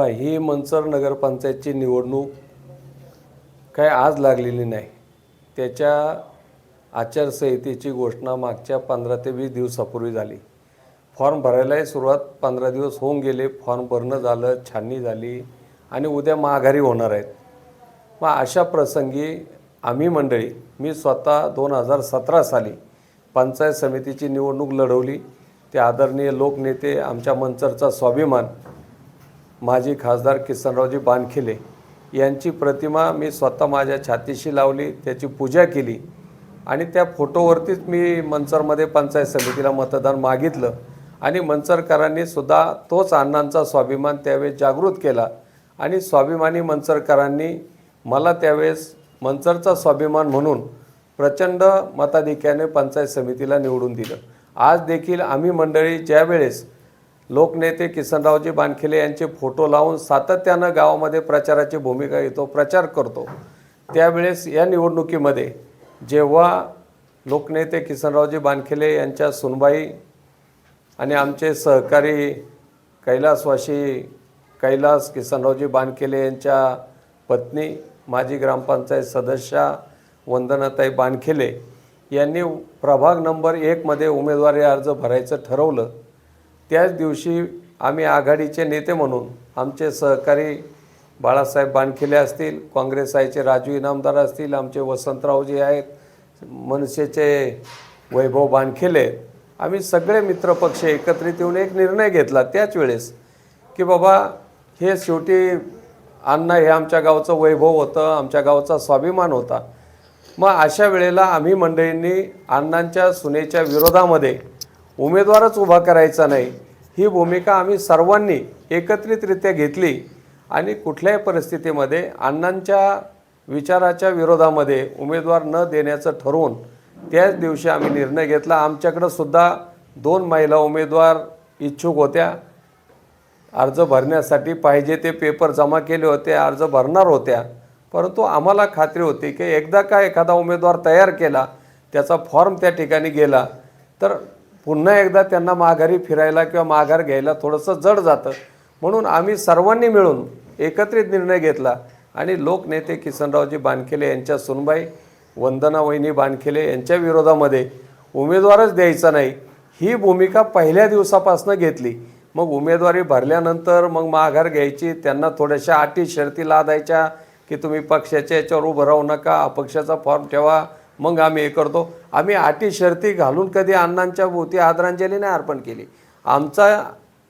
ही मंचर नगरपंचायतची निवडणूक काय आज लागलेली नाही. त्याच्या आचारसंहितेची घोषणा मागच्या पंधरा ते वीस दिवसापूर्वी झाली. फॉर्म भरायलाही सुरुवात पंधरा दिवस होऊन गेले. फॉर्म भरणं झालं छाननी झाली आणि उद्या माघारी होणार आहेत. मग अशा प्रसंगी आम्ही मंडळी मी स्वतः दोन हजार सतरा साली पंचायत समितीची निवडणूक लढवली. ते आदरणीय लोकनेते आमच्या मंचरचा स्वाभिमान माजी खासदार किसनरावजी बानखिले यांची प्रतिमा मी स्वतः माझ्या छातीशी लावली त्याची पूजा केली आणि त्या फोटोवरतीच मी मंचरमध्ये पंचायत समितीला मतदान मागितलं आणि मंचरकरांनी सुद्धा तोच अण्णांचा स्वाभिमान त्यावेळेस जागृत केला आणि स्वाभिमानी मंचरकरांनी मला त्यावेळेस मंचरचा स्वाभिमान म्हणून प्रचंड मताधिक्याने पंचायत समितीला निवडून दिलं. आज देखील आम्ही मंडळी ज्यावेळेस लोकनेते किसनरावजी बानखिले यांचे फोटो लावून सातत्यानं गावामध्ये प्रचाराची भूमिका घेतो प्रचार करतो. त्यावेळेस या निवडणुकीमध्ये जेव्हा लोकनेते किसनरावजी बानखिले यांच्या सुनबाई आणि आमचे सहकारी कैलासवाशी कैलास किसनरावजी बानखिले यांच्या पत्नी माजी ग्रामपंचायत सदस्या वंदनाताई बानखिले यांनी प्रभाग नंबर एकमध्ये उमेदवारी अर्ज भरायचं ठरवलं. त्याच दिवशी आम्ही आघाडीचे नेते म्हणून आमचे सहकारी बाळासाहेब बानखिले असतील काँग्रेस आयचे राजू इनामदार असतील आमचे वसंतरावजी आहेत मनसेचे वैभव बानखिले आम्ही सगळे मित्रपक्ष एकत्रित येऊन एक निर्णय घेतला त्याच वेळेस की बाबा हे शेवटी अण्णा हे आमच्या गावचं वैभव होतं आमच्या गावचा स्वाभिमान होता. मग अशा वेळेला आम्ही मंडळींनी अण्णांच्या सुनेच्या विरोधामध्ये उमेदवारच उभा करायचा नाही. ही भूमिका आम्ही सर्वांनी एकत्रितरित्या घेतली आणि कुठल्याही परिस्थितीमध्ये अण्णांच्या विचाराच्या विरोधामध्ये उमेदवार न देण्याचं ठरवून त्याच दिवशी आम्ही निर्णय घेतला. आमच्याकडं सुद्धा दोन महिला उमेदवार इच्छुक होत्या. अर्ज भरण्यासाठी पाहिजे ते पेपर जमा केले होते अर्ज भरणार होत्या. परंतु आम्हाला खात्री होती की एकदा का एखादा उमेदवार तयार केला त्याचा फॉर्म त्या ठिकाणी गेला तर पुन्हा एकदा त्यांना माघारी फिरायला किंवा माघार घ्यायला थोडंसं जड जातं. म्हणून आम्ही सर्वांनी मिळून एकत्रित निर्णय घेतला आणि लोकनेते किसनरावजी बानखेले यांच्या सुनबाई वंदना वहिनी बानखेले यांच्या विरोधामध्ये उमेदवारच द्यायचा नाही. ही भूमिका पहिल्या दिवसापासून घेतली. मग उमेदवारी भरल्यानंतर मग माघार घ्यायची त्यांना थोड्याशा अटी शर्ती लादायच्या की तुम्ही पक्षाच्या याच्यावर उभं राहू नका अपक्षाचा फॉर्म ठेवा मग आम्ही हे करतो. आम्ही अटी शर्ती घालून कधी अण्णांच्या भोवती आदरांजली नाही अर्पण केली. आमचा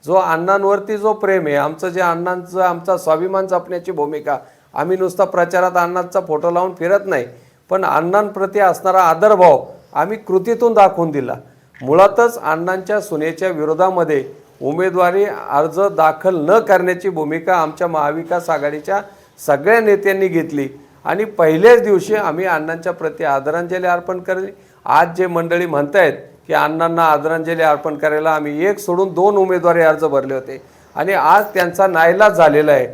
जो अण्णांवरती जो प्रेम आहे आमचं जे अण्णांचं आमचा स्वाभिमान जपण्याची भूमिका आम्ही नुसता प्रचारात अण्णांचा फोटो लावून फिरत नाही. पण अण्णांप्रती असणारा आदरभाव आम्ही कृतीतून दाखवून दिला. मुळातच अण्णांच्या सुनेच्या विरोधामध्ये उमेदवारी अर्ज दाखल न करण्याची भूमिका आमच्या महाविकास आघाडीच्या सगळ्या नेत्यांनी घेतली. आणि पहिल्याच दिवशी आम्ही अण्णांच्या प्रती आदरांजली अर्पण करली. आज जे मंडळी म्हणतायत की अण्णांना आदरांजली अर्पण करायला आम्ही एक सोडून दोन उमेदवारी अर्ज भरले होते. आणि आज त्यांचा नाईलाज झालेला आहे.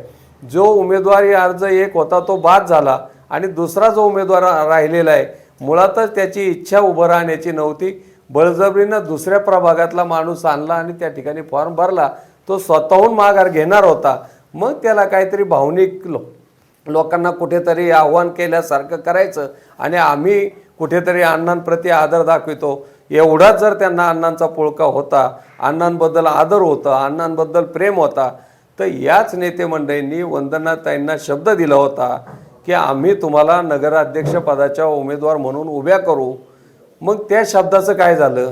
जो उमेदवारी अर्ज एक होता तो बाद झाला आणि दुसरा जो उमेदवार राहिलेला आहे मुळातच त्याची इच्छा उभं राहण्याची नव्हती. बळजबरीनं दुसऱ्या प्रभागातला माणूस आणला आणि त्या ठिकाणी फॉर्म भरला. तो स्वतःहून माघार घेणार होता. मग त्याला काहीतरी भावनिक लो लोकांना कुठेतरी आव्हान केल्यासारखं करायचं आणि आम्ही कुठेतरी अण्णांप्रती आदर दाखवितो. एवढाच जर त्यांना अण्णांचा पोळका होता अण्णांबद्दल आदर होता अण्णांबद्दल प्रेम होता तर याच नेते मंडळींनी वंदनाताईंना शब्द दिला होता की आम्ही तुम्हाला नगराध्यक्षपदाच्या उमेदवार म्हणून उभ्या करू. मग त्या शब्दाचं काय झालं?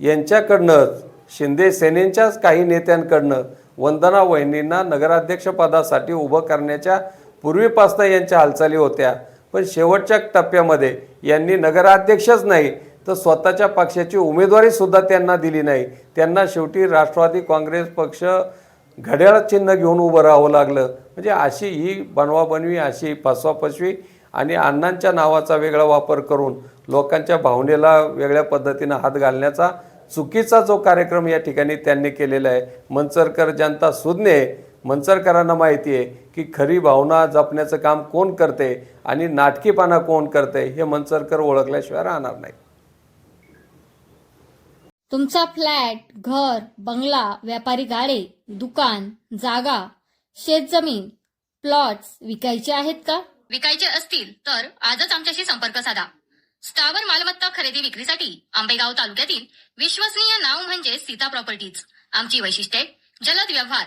यांच्याकडनंच शिंदे सेनेच्याच काही नेत्यांकडनं वंदना वहिनींना नगराध्यक्षपदासाठी उभं करण्याच्या पूर्वीपासनं यांच्या हालचाली होत्या. पण शेवटच्या टप्प्यामध्ये यांनी नगराध्यक्षच नाही तर स्वतःच्या पक्षाची उमेदवारीसुद्धा त्यांना दिली नाही. त्यांना शेवटी राष्ट्रवादी काँग्रेस पक्ष घड्याळ चिन्ह घेऊन उभं राहावं लागलं. म्हणजे अशी ही बनवाबनवी अशी फसवाफसवी आणि अण्णांच्या नावाचा वेगळा वापर करून लोकांच्या भावनेला वेगळ्या पद्धतीनं हात घालण्याचा चुकीचा जो कार्यक्रम या ठिकाणी त्यांनी केलेला आहे. मंचरकर जनता सुज्ञ मंचरकरांना माहिती आहे की खरी भावना जपण्याचं काम कोण करते आणि नाटकीपणा कोण करते हे मंचरकर ओळखल्याशिवाय राहणार नाही. तुमचा फ्लॅट घर बंगला व्यापारी गाडे दुकान जागा शेतजमीन प्लॉट्स विकायचे आहेत का? विकायचे असतील तर आजच आमच्याशी संपर्क साधा. स्थावर मालमत्ता खरेदी विक्रीसाठी आंबेगाव तालुक्यातील विश्वसनीय नाव म्हणजे सीता प्रॉपर्टीज. आमची वैशिष्ट्ये जलद व्यवहार